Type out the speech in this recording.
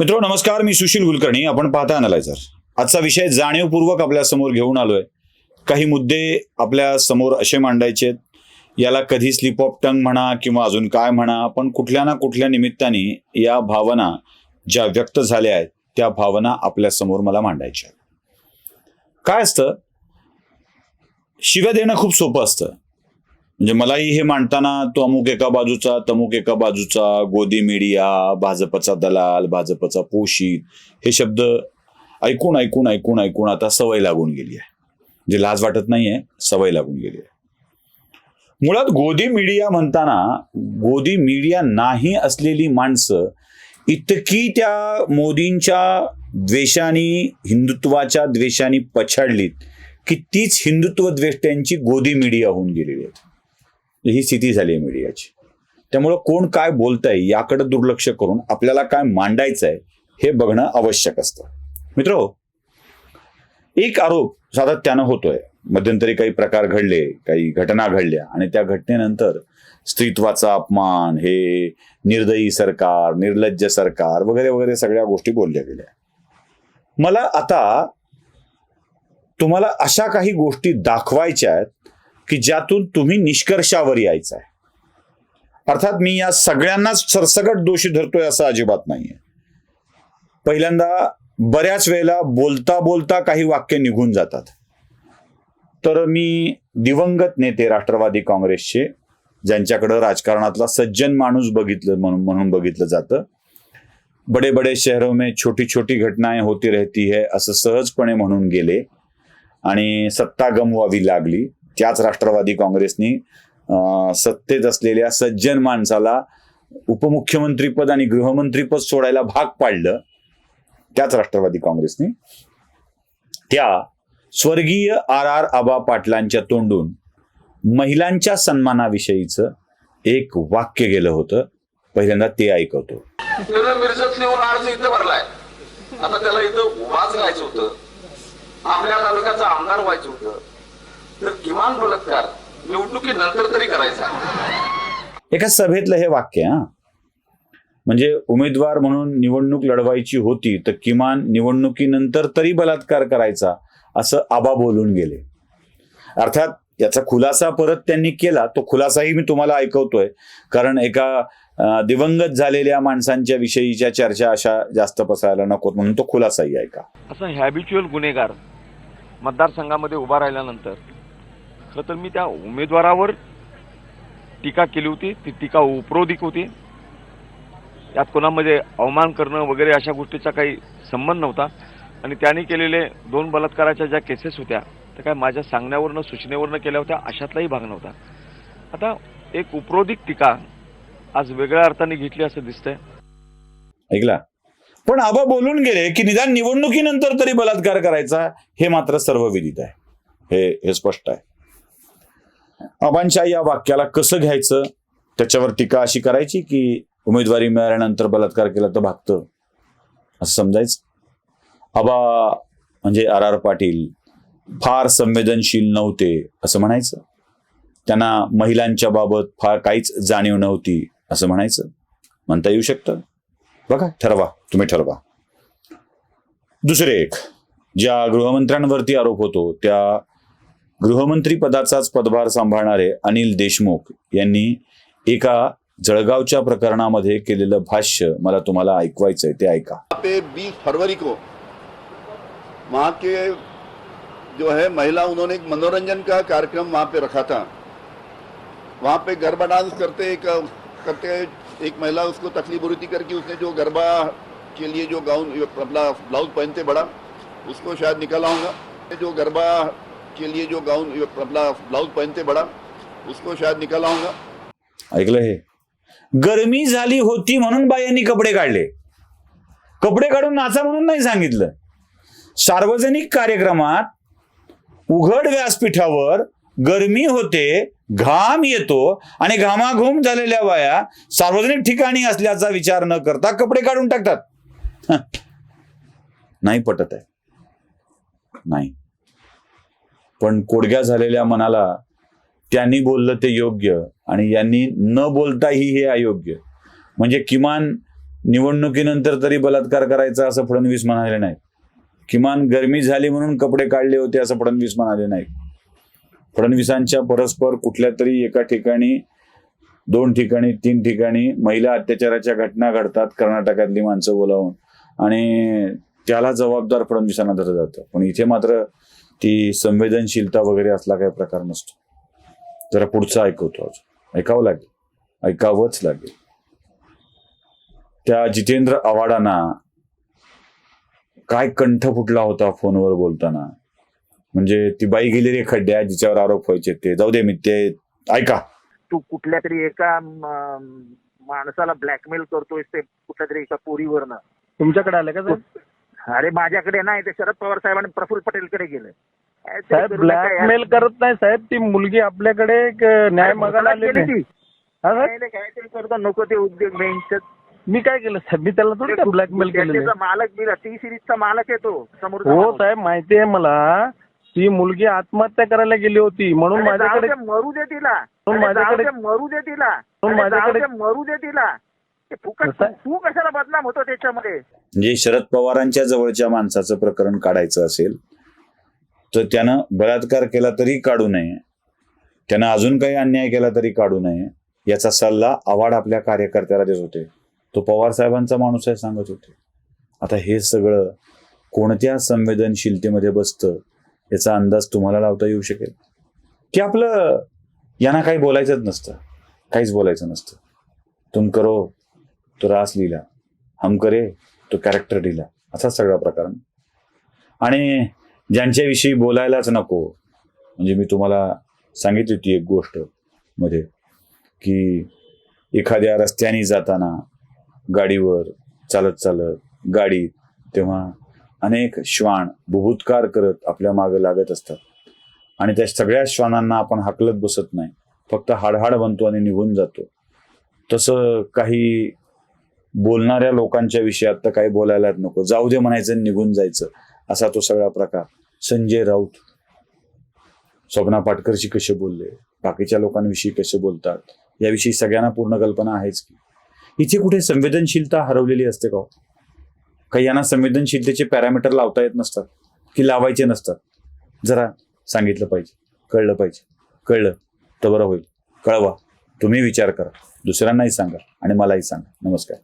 मित्रो नमस्कार मी सुशील कुलकर्णी. आपण पाहता अनालायझर आजचा विषय जाणीवपूर्वक आपल्यासमोर घेऊन आलोय. काही मुद्दे आपल्यासमोर असे मांडायचे याला कधी स्लिप ऑफ टंग म्हणा किंवा अजून काय म्हणा पण कुठल्या ना कुठल्या निमित्ताने या भावना ज्या व्यक्त झाल्या आहेत त्या भावना आपल्यासमोर मला मांडायच्या आहेत. काय असतं? शिव्या देणं खूप सोपं असतं. म्हणजे मलाही हे मांडताना तो अमुक एका बाजूचा तमुक एका बाजूचा गोदी मीडिया भाजपचा दलाल भाजपचा पोषित हे शब्द ऐकून ऐकून ऐकून ऐकून आता सवय लागून गेली आहे. म्हणजे लाज वाटत नाहीये सवय लागून गेली आहे. मुळात गोदी मीडिया म्हणताना गोदी मीडिया नाही असलेली माणसं इतकी त्या मोदींच्या द्वेषाने हिंदुत्वाच्या द्वेषाने पछाडलीत की तीच हिंदुत्व द्वेष्ट्यांची गोदी मीडिया होऊन गेलेली आहेत. ही स्थिती झाली आहे मीडियाची. त्यामुळं कोण काय बोलतंय याकडे दुर्लक्ष करून आपल्याला काय मांडायचं आहे हे बघणं आवश्यक असतं. मित्र एक आरोप सातत्यानं होतोय. मध्यंतरी काही प्रकार घडले काही घटना घडल्या आणि त्या घटनेनंतर स्त्रीत्वाचा अपमान हे निर्दयी सरकार निर्लज्ज सरकार वगैरे वगैरे सगळ्या गोष्टी बोलल्या गेल्या. मला आता तुम्हाला अशा काही गोष्टी दाखवायच्या आहेत की ज्यातून तुम्ही निष्कर्षावर यायचं आहे अर्थात मी या सगळ्यांनाच सरसकट दोषी धरतोय असं अजिबात नाहीये. पहिल्यांदा बऱ्याच वेळेला बोलता बोलता काही वाक्य निघून जातात. तर मी दिवंगत नेते राष्ट्रवादी काँग्रेसचे ज्यांच्याकडं राजकारणातला सज्जन माणूस बघितलं म्हणून म्हणून बघितलं जातं बडे बडे शहरों में छोटी छोटी घटनाएं होती रहती है असं सहजपणे म्हणून गेले आणि सत्ता गमवावी लागली. त्याच राष्ट्रवादी काँग्रेसनी अं, सत्तेत असलेल्या सज्जन माणसाला उपमुख्यमंत्रीपद आणि गृहमंत्रीपद सोडायला भाग पाडलं त्याच राष्ट्रवादी काँग्रेसने. त्या स्वर्गीय आर आर आबा पाटलांच्या तोंडून महिलांच्या सन्मानाविषयीचं एक वाक्य गेलं होतं. पहिल्यांदा ते ऐकवतो. मिरजत नेऊन अर्ज इथं भरलाय. आता त्याला इथं वाच घ्यायचं होतं. आपल्या तालुक्याचा आमदार व्हायचं होतं. तर किमान बलात्कार निवडणुकीनंतर तरी करायचा. एका सभेतलं हे वाक्य हा. म्हणजे उमेदवार म्हणून निवडणूक लढवायची होती तर किमान निवडणुकीनंतर तरी बलात्कार करायचा असं आबा बोलून गेले. अर्थात याचा खुलासा परत त्यांनी केला तो खुलासाही मी तुम्हाला ऐकवतोय. कारण एका दिवंगत झालेल्या माणसांच्या विषयीच्या चर्चा अशा जास्त पसरायला नकोत म्हणून तो खुलासाही ऐका. असा हॅबिच्युअल गुन्हेगार मतदारसंघामध्ये उभा राहिल्यानंतर खरं तर मी त्या उमेदवारावर टीका केली होती. ती टीका उपरोधिक होती. यात कोणामध्ये अवमान करणं वगैरे अशा गोष्टीचा काही संबंध नव्हता. आणि त्यांनी केलेले दोन बलात्काराच्या ज्या केसेस होत्या त्या काय माझ्या सांगण्यावरनं सूचनेवरनं केल्या होत्या अशातलाही भाग नव्हता. आता एक उपरोधिक टीका आज वेगळ्या अर्थाने घेतली असं दिसतंय. ऐकला? पण आबा बोलून गेले की निदान निवडणुकीनंतर तरी बलात्कार करायचा हे मात्र सर्व विदित आहे. हे हे स्पष्ट आहे. आबांच्या या वाक्याला कसं घ्यायचं? त्याच्यावर टीका अशी करायची की उमेदवारी मिळाल्यानंतर बलात्कार केला तर भागतं. असं समजायचं? आबा म्हणजे आर आर पाटील फार संवेदनशील नव्हते असं म्हणायचं? त्यांना महिलांच्या बाबत फार काहीच जाणीव नव्हती असं म्हणायचं? म्हणता येऊ शकतं? बघा ठरवा तुम्ही ठरवा. दुसरे एक ज्या गृहमंत्र्यांवरती आरोप होतो त्या गृहमंत्री पदाचाच पदभार सांभाळणारे अनिल देशमुख यांनी एका जळगावच्या प्रकरणामध्ये केलेलं भाष्य मला तुम्हाला ऐकवायचंय ते ऐका. वहाँ पे 20 फरवरी को वहाँ के जो है महिला उन्होंने एक मनोरंजन का कार्यक्रम वहाँ पे रखा था। वहाँ पे गरबा डांस करते एक करते एक महिला उसको तकलीफ हो रही थी करके उसने जो गरबा के लिए जो गाउन अपना ब्लाउज पहनते बड़ा उसको शायद निकाला होगा जो गरबा के लिए जो गाउन अपना ब्लाउज पहनते बड़ा उसको शायद निकाला होगा ऐकलं हे? गरमी झाली होती म्हणून बायांनी कपडे काढले. कपडे काढून नाचा म्हणून नाही सांगितलं. सार्वजनिक कार्यक्रमात उघड व्यासपीठावर गरमी होते घाम येतो आणि घामाघूम झालेल्या बाया सार्वजनिक ठिकाणी असल्याचा विचार न करता कपडे काढून टाकतात. नाही पटत आहे. नाही. पण कोडग्या झालेल्या मनाला त्यांनी बोललं ते योग्य आणि यांनी न बोलताही हे अयोग्य. म्हणजे किमान निवडणुकीनंतर तरी बलात्कार करायचा असं फडणवीस म्हणाले नाही किमान गरमी झाली म्हणून कपडे काढले होते असं फडणवीस म्हणाले नाही फडणवीसांच्या परस्पर कुठल्या तरी एका ठिकाणी दोन ठिकाणी तीन ठिकाणी महिला अत्याचाराच्या घटना घडतात कर्नाटकातली माणसं बोलावून. आणि त्याला जबाबदार फडणवीसांना धरलं जातं. पण इथे मात्र ती संवेदनशीलता वगैरे असला काही प्रकार नसतो. जरा पुढचं ऐकवतो अजून ऐकावं लागेल. ऐकावंच लागेल. त्या जितेंद्र आव्हाडांना काय कंठ फुटला होता फोनवर बोलताना? म्हणजे ती बाई गेली रे खड्ड्यात जिच्यावर आरोप व्हायचे ते. जाऊ दे मी ते ऐका. तू कुठल्या तरी एका माणसाला ब्लॅकमेल करतोय ते कुठल्या तरी एका पोरीवरनं. तुमच्याकडे आले का अरे माझ्याकडे नाही ते शरद पवार साहेबांनी प्रफुल्ल पटेलकडे गेले साहेब. ब्लॅकमेल करत नाही साहेब ती मुलगी आपल्याकडे एक न्याय मागायला आलेली केली. ती. साहेब काहीतरी करतो नको ते उद्योग बेंच मी काय केलं साहेब मी त्याला थोडी ब्लॅकमेल आहे. मालक बिल टी सिरीजचा मालक आहे तो समोर हो साहेब माहिती आहे मला ती मुलगी आत्महत्या करायला गेली होती म्हणून माझ्याकडे मरू दे तिला माझ्याकडे- मरू दे तिला माझ्याकडे- मरू दे तिला ते कशाला बदनाम होतो त्याच्यामध्ये? म्हणजे शरद पवारांच्या जवळच्या माणसाचं प्रकरण काढायचं असेल तर त्यानं बलात्कार केला तरी काढू नये. त्यानं अजून काही अन्याय केला तरी काढू नये. याचा सल्ला आवाड आपल्या कार्यकर्त्याला देत होते. तो पवार साहेबांचा माणूस आहे सांगत होते. आता हे सगळं कोणत्या संवेदनशीलतेमध्ये बसतं याचा अंदाज तुम्हाला लावता येऊ शकेल? की आपलं यांना काही बोलायचंच नसतं. काहीच बोलायचं नसतं. तुम करो तो रास लिहिला. हम करे तो कॅरेक्टर लिहिला. असा सगळा प्रकार. आणि ज्यांच्याविषयी बोलायलाच नको म्हणजे मी तुम्हाला सांगितली होती एक गोष्टमध्ये की एखाद्या रस्त्याने जाताना गाडीवर चालत चालत गाडीत तेव्हा अनेक श्वान बुभुत्कार करत आपल्या मागे लागत असतात. आणि त्या सगळ्या श्वानांना आपण हाकलत बसत नाही. फक्त हाडहाड बनतो आणि निघून जातो. तसं काही बोलणाऱ्या लोकांच्या विषयात तर काही बोलायलाच नको. जाऊ दे म्हणायचं निघून जायचं. असा तो सगळा प्रकार. संजय राऊत स्वप्ना पाटकरशी कसे बोलले? बाकीच्या लोकांविषयी कसे बोलतात? याविषयी सगळ्यांना पूर्ण कल्पना आहेच की. इथे कुठे संवेदनशीलता हरवलेली असते का हो? काही यांना संवेदनशीलतेचे पॅरामीटर लावता येत नसतात की लावायचे नसतात. जरा सांगितलं पाहिजे. कळलं पाहिजे. कळलं तर बरं होईल. कळवा. तुम्ही विचार करा. दुसऱ्यांनाही सांगा आणि मलाही सांगा. नमस्कार.